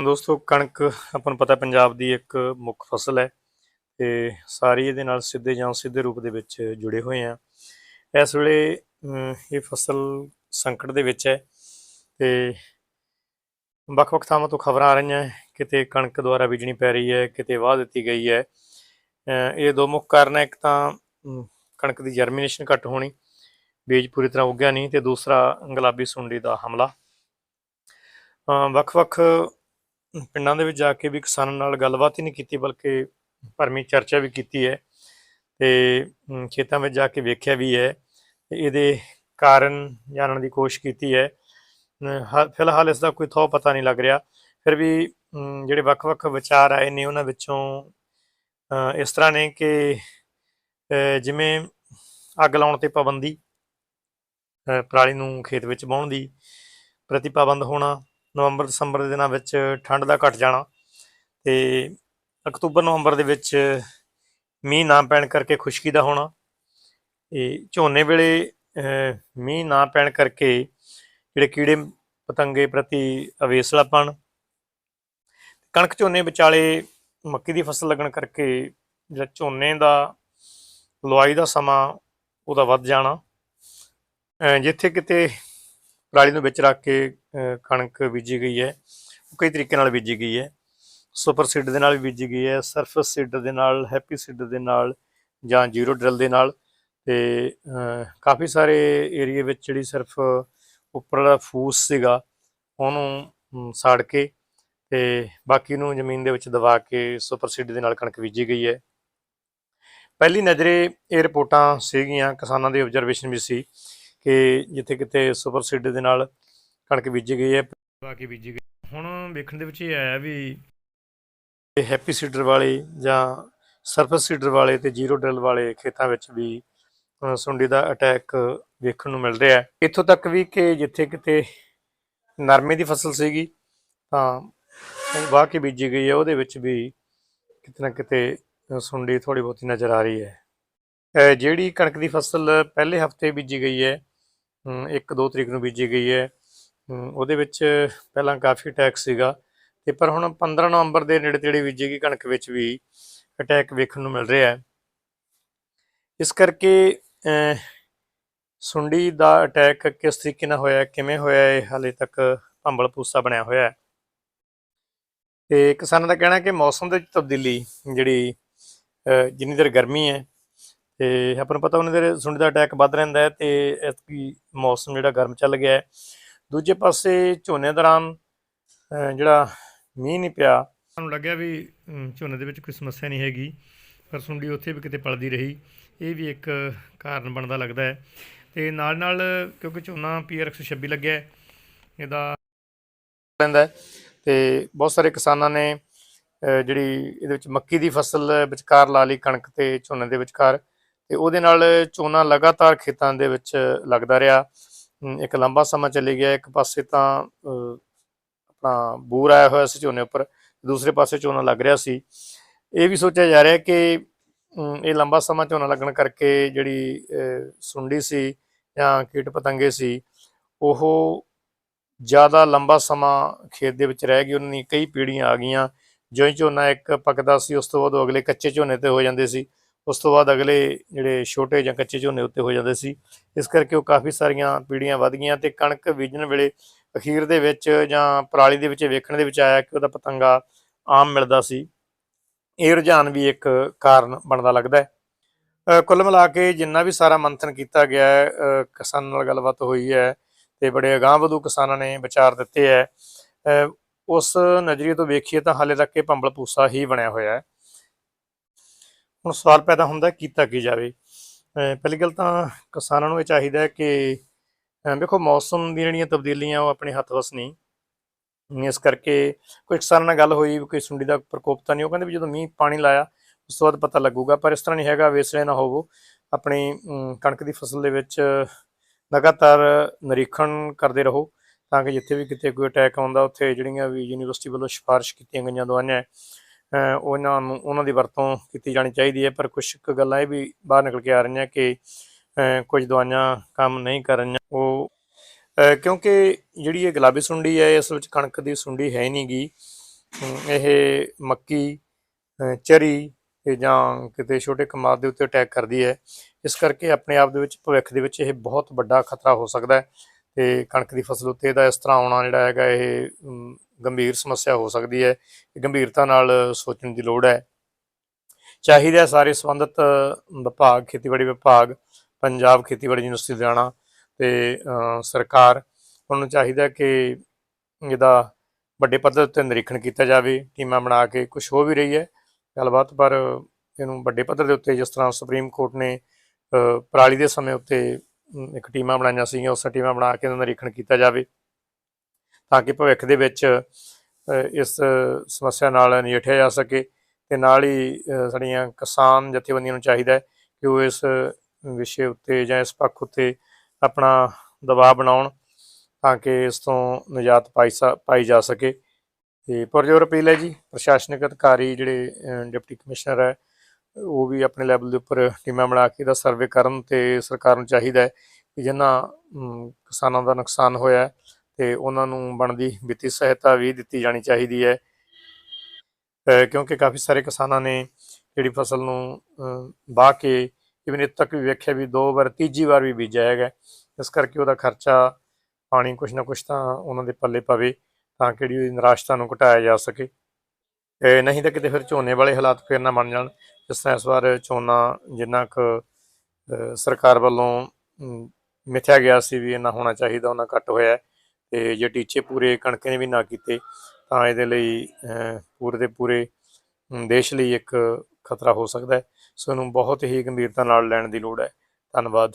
ਦੋਸਤੋ, ਕਣਕ ਆਪਾਂ ਨੂੰ ਪਤਾ ਪੰਜਾਬ ਦੀ ਇੱਕ ਮੁੱਖ ਫਸਲ ਹੈ ਤੇ ਸਾਰੀ ਇਹਦੇ ਨਾਲ ਸਿੱਧੇ ਜਾਂ ਸਿੱਧੇ ਰੂਪ ਦੇ ਵਿੱਚ ਜੁੜੇ ਹੋਏ ਆ। ਇਸ ਵੇਲੇ ਇਹ ਫਸਲ ਸੰਕਟ ਦੇ ਵਿੱਚ ਹੈ ਤੇ ਵੱਖ-ਵੱਖ ਥਾਵਾਂ ਤੋਂ ਖਬਰਾਂ ਆ ਰਹੀਆਂ ਕਿਤੇ ਕਣਕ ਦੁਆਰਾ ਬੀਜਣੀ ਪੈ ਰਹੀ ਹੈ, ਕਿਤੇ ਵਾਹ ਦਿੱਤੀ ਗਈ ਹੈ। ਇਹ ਦੋ ਮੁੱਖ ਕਾਰਨ ਹੈ। ਇੱਕ ਤਾਂ ਕਣਕ ਦੀ ਜਰਮੀਨੇਸ਼ਨ ਘੱਟ ਹੋਣੀ, ਬੀਜ ਪੂਰੀ ਤਰ੍ਹਾਂ ਉੱਗਿਆ ਨਹੀਂ ਤੇ ਦੂਸਰਾ ਗੁਲਾਬੀ ਸੁੰਡੀ ਦਾ ਹਮਲਾ। ਵੱਖ-ਵੱਖ ਪਿੰਡਾਂ ਦੇ ਵਿੱਚ ਜਾ ਕੇ ਵੀ ਕਿਸਾਨਾਂ ਨਾਲ ਗੱਲਬਾਤ ਹੀ ਨਹੀਂ ਕੀਤੀ ਬਲਕਿ ਭਰਮੀ ਚਰਚਾ ਵੀ ਕੀਤੀ ਹੈ ਤੇ ਖੇਤਾਂ ਵਿੱਚ ਜਾ ਕੇ ਵੇਖਿਆ ਵੀ ਹੈ ਇਹਦੇ ਕਾਰਨ ਜਾਣਨ ਦੀ ਕੋਸ਼ਿਸ਼ ਕੀਤੀ ਹੈ। ਅਮ, ਫਿਲਹਾਲ ਇਸ ਦਾ ਕੋਈ ਥੋ ਪਤਾ ਨਹੀਂ ਲੱਗ ਰਿਹਾ। ਫਿਰ ਵੀ ਜਿਹੜੇ ਵੱਖ-ਵੱਖ ਵਿਚਾਰ ਆਏ ਨੇ ਉਹਨਾਂ ਵਿੱਚੋਂ ਇਸ ਤਰ੍ਹਾਂ ਨੇ ਕਿ ਜਿਵੇਂ ਅੱਗ ਲਾਉਣ ਤੇ ਪਾਬੰਦੀ ਪਰਾਲੀ ਨੂੰ ਖੇਤ ਵਿੱਚ ਵਾਹੁਣ ਦੀ ਪ੍ਰਤੀ ਪਾਬੰਦ ਹੋਣਾ ਨਵੰਬਰ ਦਸੰਬਰ ਦੇ ਦਿਨਾਂ ਵਿੱਚ ਠੰਡ ਦਾ ਘਟ ਜਾਣਾ ਤੇ ਅਕਤੂਬਰ ਨਵੰਬਰ ਦੇ ਵਿੱਚ ਮੀਂਹ ਨਾ ਪੈਣ ਕਰਕੇ ਖੁਸ਼ਕੀ ਦਾ ਹੋਣਾ ਇਹ ਝੋਨੇ ਵੇਲੇ ਮੀਂਹ ਨਾ ਪੈਣ ਕਰਕੇ ਜਿਹੜੇ ਕੀੜੇ ਪਤੰਗੇ ਪ੍ਰਤੀ ਅਵੇਸਲਾਪਣ ਕਣਕ ਝੋਨੇ ਵਿਚਾਲੇ ਮੱਕੀ ਦੀ ਫਸਲ ਲੱਗਣ ਕਰਕੇ ਜਿਹੜਾ ਝੋਨੇ ਦਾ ਲੁਆਈ ਦਾ ਸਮਾਂ ਉਹਦਾ ਵੱਧ ਜਾਣਾ। ਜਿੱਥੇ ਕਿਤੇ ਪਰਾਲੀ ਨੂੰ ਵਿੱਚ ਰੱਖ ਕੇ ਕਣਕ ਬੀਜੀ ਗਈ ਹੈ। ਉਹ ਕਈ ਤਰੀਕੇ ਨਾਲ ਬੀਜੀ ਗਈ ਹੈ। ਸੁਪਰ ਸੀਡ ਦੇ ਨਾਲ ਵੀ ਬੀਜੀ ਗਈ ਹੈ, ਸਰਫਸ ਸੀਡ ਦੇ ਨਾਲ, ਹੈਪੀ ਸੀਡ ਦੇ ਨਾਲ ਜਾਂ ਜ਼ੀਰੋ ਡਰਲ ਦੇ ਨਾਲ ਤੇ ਕਾਫੀ ਸਾਰੇ ਏਰੀਏ ਵਿੱਚ ਜਿਹੜੀ ਸਿਰਫ ਉੱਪਰਲਾ ਫੂਸ ਸੀਗਾ, ਉਹਨੂੰ ਸਾੜ ਕੇ ਤੇ ਬਾਕੀ ਨੂੰ ਜ਼ਮੀਨ ਦੇ ਵਿੱਚ ਦਬਾ ਕੇ ਸੁਪਰ ਸੀਡ ਦੇ ਨਾਲ ਕਣਕ ਬੀਜੀ ਗਈ ਹੈ। ਪਹਿਲੀ ਨਜ਼ਰੇ ਇਹ ਰਿਪੋਰਟਾਂ ਸੀਗੀਆਂ ਕਿਸਾਨਾਂ ਦੀ ਆਬਜ਼ਰਵੇਸ਼ਨ ਵੀ ਸੀ ਕਿ ਜਿੱਥੇ ਕਿਤੇ ਸੁਪਰ ਸੀਡ ਦੇ ਨਾਲ ਕਣਕ ਬੀਜੀ ਗਈ ਹੈ। ਦਬਾ ਕੇ ਬੀਜੀ ਗਈ। ਹੁਣ ਵੇਖਣ ਦੇ ਵਿੱਚ ਇਹ ਆਇਆ ਵੀ ਇਹ ਹੈਪੀ ਸੀਡਰ ਵਾਲੇ ਜਾਂ ਸਰਫਸ ਸੀਡਰ ਵਾਲੇ ਤੇ ਜ਼ੀਰੋ ਡਰਿਲ ਵਾਲੇ ਖੇਤਾਂ ਵਿੱਚ ਵੀ ਸੁੰਡੀ ਦਾ ਅਟੈਕ ਵੇਖਣ ਨੂੰ ਮਿਲ ਰਿਹਾ ਹੈ। ਇੱਥੋਂ ਤੱਕ ਵੀ ਕਿ ਜਿੱਥੇ ਕਿਤੇ ਨਰਮੇ ਦੀ ਫਸਲ ਸੀਗੀ ਤਾਂ ਵਾਹ ਕੇ ਬੀਜੀ ਗਈ ਹੈ। ਉਹਦੇ ਵਿੱਚ ਵੀ ਕਿਤੇ ਨਾ ਕਿਤੇ ਸੁੰਡੀ ਥੋੜੀ ਬਹੁਤੀ ਨਜ਼ਰ ਆ ਰਹੀ ਹੈ। ਜਿਹੜੀ ਕਣਕ ਦੀ ਫਸਲ ਪਹਿਲੇ ਹਫ਼ਤੇ ਬੀਜੀ ਗਈ ਹੈ 1-2 ਤਰੀਕ ਨੂੰ ਬੀਜੀ ਗਈ ਹੈ ਉਹਦੇ ਵਿੱਚ ਪਹਿਲਾਂ ਕਾਫੀ ਅਟੈਕ ਸੀਗਾ ਤੇ ਪਰ ਹੁਣ 15 ਨਵੰਬਰ ਦੇ ਨੇੜੇ ਤੇੜੇ ਬੀਜੀ ਗਈ ਕਣਕ ਵਿੱਚ ਵੀ ਅਟੈਕ ਵੇਖਣ ਨੂੰ ਮਿਲ ਰਿਹਾ ਹੈ। ਇਸ ਕਰਕੇ ਸੁੰਡੀ ਦਾ ਅਟੈਕ ਕਿਸ ਤਰੀਕੇ ਨਾਲ ਹੋਇਆ, ਕਿਵੇਂ ਹੋਇਆ, ਇਹ ਹਾਲੇ ਤੱਕ ਭੰਬਲ ਪੂਸਾ ਬਣਿਆ ਹੋਇਆ ਹੈ। ਤੇ ਕਿਸਾਨਾਂ ਦਾ ਕਹਿਣਾ ਕਿ ਮੌਸਮ ਦੇ ਵਿੱਚ ਤਬਦੀਲੀ ਜਿਹੜੀ ਜਿੰਨੀ ਦੇਰ ਗਰਮੀ ਹੈ ਤੇ ਆਪਾਂ ਨੂੰ ਪਤਾ ਉਹਨਾਂ ਦੇ ਸੁੰਡੀ ਦਾ ਅਟੈਕ ਵੱਧ ਰਹਿੰਦਾ ਹੈ ਤੇ ਐਤਕੀ ਮੌਸਮ ਜਿਹੜਾ ਗਰਮ ਚੱਲ ਗਿਆ ਹੈ। ਦੂਜੇ ਪਾਸੇ ਝੋਨੇ ਦੌਰਾਨ ਜਿਹੜਾ ਮੀਂਹ ਨਹੀਂ ਪਿਆ ਸਾਨੂੰ ਲੱਗਿਆ ਵੀ ਝੋਨੇ ਦੇ ਵਿੱਚ ਕੋਈ ਸਮੱਸਿਆ ਨਹੀਂ ਹੈਗੀ ਪਰ ਸੁੰਡੀ ਉੱਥੇ ਵੀ ਕਿਤੇ ਪਲਦੀ ਰਹੀ। ਇਹ ਵੀ ਇੱਕ ਕਾਰਨ ਬਣਦਾ ਲੱਗਦਾ ਹੈ। ਤੇ ਨਾਲ ਨਾਲ ਕਿਉਂਕਿ ਝੋਨਾ ਪੀਆਰ 126 ਲੱਗਿਆ ਇਹਦਾ ਲੈਂਦਾ ਹੈ ਤੇ ਬਹੁਤ ਸਾਰੇ ਕਿਸਾਨਾਂ ਨੇ ਜਿਹੜੀ ਇਹਦੇ ਵਿੱਚ ਮੱਕੀ ਦੀ ਫਸਲ ਵਿਚਕਾਰ ਲਾ ਲਈ ਕਣਕ ਤੇ ਝੋਨੇ ਦੇ ਵਿਚਕਾਰ। ਤੇ ਉਹਦੇ ਨਾਲ ਝੋਨਾ ਲਗਾਤਾਰ ਖੇਤਾਂ ਦੇ ਵਿੱਚ ਲੱਗਦਾ ਰਿਹਾ। ਇੱਕ ਲੰਬਾ ਸਮਾਂ ਚੱਲੀ ਗਿਆ। ਇੱਕ ਪਾਸੇ ਤਾਂ ਆਪਣਾ ਬੂਰ ਆਇਆ ਹੋਇਆ ਸੀ ਝੋਨੇ ਉੱਪਰ, ਦੂਸਰੇ ਪਾਸੇ ਝੋਨਾ ਲੱਗ ਰਿਹਾ ਸੀ। ਇਹ ਵੀ ਸੋਚਿਆ ਜਾ ਰਿਹਾ ਕਿ ਇਹ ਲੰਬਾ ਸਮਾਂ ਝੋਨਾ ਲੱਗਣ ਕਰਕੇ ਜਿਹੜੀ ਸੁੰਡੀ ਸੀ ਜਾਂ ਕੀਟ ਪਤੰਗੇ ਸੀ, ਉਹ ਜ਼ਿਆਦਾ ਲੰਬਾ ਸਮਾਂ ਖੇਤ ਦੇ ਵਿੱਚ ਰਹਿ ਗਈ। ਉਹਨਾਂ ਦੀ ਕਈ ਪੀੜ੍ਹੀਆਂ ਆ ਗਈਆਂ। ਜਿਉਂ ਝੋਨਾ ਇੱਕ ਪੱਕਦਾ ਸੀ, ਉਸ ਤੋਂ ਬਾਅਦ ਉਹ ਅਗਲੇ ਕੱਚੇ ਝੋਨੇ ਤੇ ਹੋ ਜਾਂਦੇ ਸੀ। ਉਸ ਤੋਂ ਬਾਅਦ ਅਗਲੇ ਜਿਹੜੇ ਛੋਟੇ ਜਾਂ ਕੱਚੇ ਝੋਨੇ ਉੱਤੇ ਹੋ ਜਾਂਦੇ ਸੀ, ਇਸ ਕਰਕੇ ਉਹ ਕਾਫੀ ਸਾਰੀਆਂ ਪੀੜ੍ਹੀਆਂ ਵੱਧ ਗਈਆਂ ਤੇ ਕਣਕ ਬੀਜਣ ਵੇਲੇ ਅਖੀਰ ਦੇ ਵਿੱਚ ਜਾਂ ਪਰਾਲੀ ਦੇ ਵਿੱਚ ਵੇਖਣ ਦੇ ਵਿੱਚ ਆਇਆ ਕਿ ਉਹਦਾ ਪਤੰਗਾ ਆਮ ਮਿਲਦਾ ਸੀ। ਇਹ ਰੁਝਾਨ ਵੀ ਇੱਕ ਕਾਰਨ ਬਣਦਾ ਲੱਗਦਾ ਹੈ। ਕੁੱਲ ਮਿਲਾ ਕੇ ਜਿੰਨਾ ਵੀ ਸਾਰਾ ਮੰਥਨ ਕੀਤਾ ਗਿਆ ਹੈ ਕਿਸਾਨਾਂ ਨਾਲ ਗੱਲਬਾਤ ਹੋਈ ਹੈ ਤੇ ਬੜੇ ਅਗਾਂਹਵਧੂ ਕਿਸਾਨਾਂ ਨੇ ਵਿਚਾਰ ਦਿੱਤੇ ਹੈ। ਉਸ ਨਜ਼ਰੀਏ ਤੋਂ ਵੇਖੀਏ ਤਾਂ ਹਾਲੇ ਤੱਕ ਇਹ ਭੰਬਲ ਪੂਸਾ ਹੀ ਬਣਿਆ ਹੋਇਆ ਹੈ। ਹੁਣ ਸਵਾਲ ਪੈਦਾ ਹੁੰਦਾ ਕੀਤਾ ਕੀ ਜਾਵੇ। ਪਹਿਲੀ ਗੱਲ ਤਾਂ ਕਿਸਾਨਾਂ ਨੂੰ ਇਹ ਚਾਹੀਦਾ ਹੈ ਕਿ ਦੇਖੋ ਮੌਸਮ ਦੀਆਂ ਜਿਹੜੀਆਂ ਤਬਦੀਲੀਆਂ ਉਹ ਆਪਣੇ ਹੱਥ ਵਸ ਨਹੀਂ। ਇਸ ਕਰਕੇ ਕੋਈ ਕਿਸਾਨਾਂ ਨਾਲ ਗੱਲ ਹੋਈ, ਕੋਈ ਸੁੰਡੀ ਦਾ ਪ੍ਰਕੋਪ ਤਾਂ ਨਹੀਂ, ਉਹ ਕਹਿੰਦੇ ਵੀ ਜਦੋਂ ਮੀਂਹ ਪਾਣੀ ਲਾਇਆ, ਉਸ ਤੋਂ ਬਾਅਦ ਪਤਾ ਲੱਗੂਗਾ, ਪਰ ਇਸ ਤਰ੍ਹਾਂ ਨਹੀਂ ਹੈਗਾ, ਵੇਸਲੇ ਨਾ ਹੋਵੋ। ਆਪਣੀ ਕਣਕ ਦੀ ਫਸਲ ਦੇ ਵਿੱਚ ਲਗਾਤਾਰ ਨਿਰੀਖਣ ਕਰਦੇ ਰਹੋ, ਤਾਂ ਕਿ ਜਿੱਥੇ ਵੀ ਕਿਤੇ ਕੋਈ ਅਟੈਕ ਆਉਂਦਾ, ਉੱਥੇ ਜਿਹੜੀਆਂ ਵੀ ਯੂਨੀਵਰਸਿਟੀ ਵੱਲੋਂ ਸਿਫਾਰਿਸ਼ ਕੀਤੀਆਂ ਗਈਆਂ ਦਵਾਈਆਂ ਉਹਨਾਂ ਨੂੰ, ਉਹਨਾਂ ਦੀ ਵਰਤੋਂ ਕੀਤੀ ਜਾਣੀ ਚਾਹੀਦੀ ਹੈ, ਪਰ ਕੁਝ ਕੁ ਗੱਲਾਂ ਇਹ ਵੀ ਬਾਹਰ ਨਿਕਲ ਕੇ ਆ ਰਹੀਆਂ ਕਿ ਕੁਝ ਦਵਾਈਆਂ ਕੰਮ ਨਹੀਂ ਕਰ ਰਹੀਆਂ। ਉਹ ਕਿਉਂਕਿ ਜਿਹੜੀ ਇਹ ਗੁਲਾਬੀ ਸੁੰਡੀ ਹੈ, ਇਸ ਵਿੱਚ ਕਣਕ ਦੀ ਸੁੰਡੀ ਹੈ ਹੀ ਨਹੀਂ ਗੀ ਇਹ ਮੱਕੀ ਚਰੀ ਤੇ ਜਾਂ ਕਿਤੇ ਛੋਟੇ ਕਮਾਦ ਦੇ ਉੱਤੇ ਅਟੈਕ ਕਰਦੀ ਹੈ। ਇਸ ਕਰਕੇ ਆਪਣੇ ਆਪ ਦੇ ਵਿੱਚ, ਭਵਿੱਖ ਦੇ ਵਿੱਚ ਇਹ ਬਹੁਤ ਵੱਡਾ ਖਤਰਾ ਹੋ ਸਕਦਾ ਹੈ। ਤੇ ਕਣਕ ਦੀ ਫਸਲ ਉੱਤੇ ਇਹਦਾ ਇਸ ਤਰ੍ਹਾਂ ਆਉਣਾ ਜਿਹੜਾ ਹੈਗਾ ਇਹ ਗੰਭੀਰ ਸਮੱਸਿਆ ਹੋ ਸਕਦੀ ਹੈ। ਗੰਭੀਰਤਾ ਨਾਲ ਸੋਚਣ ਦੀ ਲੋੜ ਹੈ। ਚਾਹੀਦਾ ਸਾਰੇ ਸੰਬੰਧਿਤ ਵਿਭਾਗ, ਖੇਤੀਬਾੜੀ ਵਿਭਾਗ, ਪੰਜਾਬ ਖੇਤੀਬਾੜੀ ਯੂਨੀਵਰਸਿਟੀ, ਲੁਧਿਆਣਾ ਤੇ ਸਰਕਾਰ, ਉਹਨਾਂ ਨੂੰ ਚਾਹੀਦਾ ਕਿ ਇਹਦਾ ਵੱਡੇ ਪੱਧਰ ਉੱਤੇ ਨਿਰੀਖਣ ਕੀਤਾ ਜਾਵੇ, ਟੀਮਾਂ ਬਣਾ ਕੇ ਕੁਝ ਹੋ ਵੀ ਰਹੀ ਹੈ। ਗੱਲਬਾਤ ਪਰ ਇਹਨੂੰ ਵੱਡੇ ਪੱਧਰ ਦੇ ਉੱਤੇ ਜਿਸ ਤਰ੍ਹਾਂ ਸੁਪਰੀਮ ਕੋਰਟ ਨੇ ਪਰਾਲੀ ਦੇ ਸਮੇਂ ਉੱਤੇ ਇੱਕ ਟੀਮਾਂ ਬਣਾਈਆਂ ਸੀਗੀਆਂ, ਉਸ ਟੀਮਾਂ ਬਣਾ ਕੇ ਇਹਦਾ ਨਿਰੀਖਣ ਕੀਤਾ ਜਾਵੇ ਤਾਂ ਕਿ ਭਵਿੱਖ ਦੇ ਵਿੱਚ ਇਸ ਸਮੱਸਿਆ ਨਾਲ ਨਜਿੱਠਿਆ ਜਾ ਸਕੇ ਤੇ ਨਾਲ ਹੀ ਸਾਡੀਆਂ ਕਿਸਾਨ ਜਥੇਬੰਦੀਆਂ ਨੂੰ ਚਾਹੀਦਾ ਹੈ ਕਿ ਉਹ ਇਸ ਵਿਸ਼ੇ ਉੱਤੇ ਜਾਂ ਇਸ ਪੱਖ ਉੱਤੇ ਆਪਣਾ ਦਬਾਅ ਬਣਾਉਣ ਤਾਂ ਕਿ ਇਸ ਤੋਂ ਨਿਜਾਤ ਪਾਈ ਸਾ- ਪਾਈ ਜਾ ਸਕੇ। ਤੇ ਪਰਜ਼ੋਰ ਅਪੀਲ ਹੈ ਜੀ, ਪ੍ਰਸ਼ਾਸਨਿਕ ਅਧਿਕਾਰੀ ਜਿਹੜੇ ਡਿਪਟੀ ਕਮਿਸ਼ਨਰ ਹੈ ਉਹ ਵੀ ਆਪਣੇ ਲੈਵਲ ਦੇ ਉੱਪਰ ਟੀਮਾਂ ਬਣਾ ਕੇ ਇਹਦਾ ਸਰਵੇ ਕਰਨ ਤੇ ਸਰਕਾਰ ਨੂੰ ਚਾਹੀਦਾ ਹੈ ਕਿ ਜਿਨ੍ਹਾਂ ਕਿਸਾਨਾਂ ਦਾ ਨੁਕਸਾਨ ਹੋਇਆ ਹੈ ਤੇ ਉਹਨਾਂ ਨੂੰ ਬਣਦੀ ਵਿੱਤੀ ਸਹਾਇਤਾ ਵੀ ਦਿੱਤੀ ਜਾਣੀ ਚਾਹੀਦੀ ਹੈ। ਕਿਉਂਕਿ ਕਾਫੀ ਸਾਰੇ ਕਿਸਾਨਾਂ ਨੇ ਜਿਹੜੀ ਫਸਲ ਨੂੰ ਬਾਹ ਕੇ ਇਵਨ ਇੱਥੇ ਤੱਕ ਵੀ ਵੇਖਿਆ ਵੀ ਦੋ ਵਾਰ, ਤੀਜੀ ਵਾਰ ਵੀ ਬੀਜਿਆ ਹੈਗਾ ਇਸ ਕਰਕੇ ਉਹਦਾ ਖਰਚਾ ਪਾਣੀ ਕੁਛ ਨਾ ਕੁਛ ਤਾਂ ਉਹਨਾਂ ਦੇ ਪੱਲੇ ਪਵੇ ਤਾਂ ਕਿ ਜਿਹੜੀ ਨਿਰਾਸ਼ਤਾ ਨੂੰ ਘਟਾਇਆ ਜਾ ਸਕੇ। ਨਹੀਂ ਤਾਂ ਕਿਤੇ ਫਿਰ ਝੋਨੇ ਵਾਲੇ ਹਾਲਾਤ ਫਿਰ ਨਾ ਬਣ ਜਾਣ। ਜਿਸ ਤਰ੍ਹਾਂ ਇਸ ਵਾਰ ਝੋਨਾ ਜਿੰਨਾ ਕੁ ਸਰਕਾਰ ਵੱਲੋਂ ਮਿਥਿਆ ਗਿਆ ਸੀ ਵੀ ਇੰਨਾ ਹੋਣਾ ਚਾਹੀਦਾ ਉਹਨਾਂ ਘੱਟ ਹੋਇਆ ਹੈ। ਤੇ ਜੇ ਟੀਚੇ ਪੂਰੇ ਕਣਕ ਨੇ ਵੀ ਨਾ ਕੀਤੇ, ਤਾਂ ਇਹਦੇ ਲਈ ਪੂਰੇ ਦੇ ਪੂਰੇ ਦੇਸ਼ ਲਈ ਇੱਕ ਖਤਰਾ ਹੋ ਸਕਦਾ ਹੈ। ਸੋ ਇਹਨੂੰ ਬਹੁਤ ਹੀ ਗੰਭੀਰਤਾ ਨਾਲ ਲੈਣ ਦੀ ਲੋੜ ਹੈ। ਧੰਨਵਾਦ।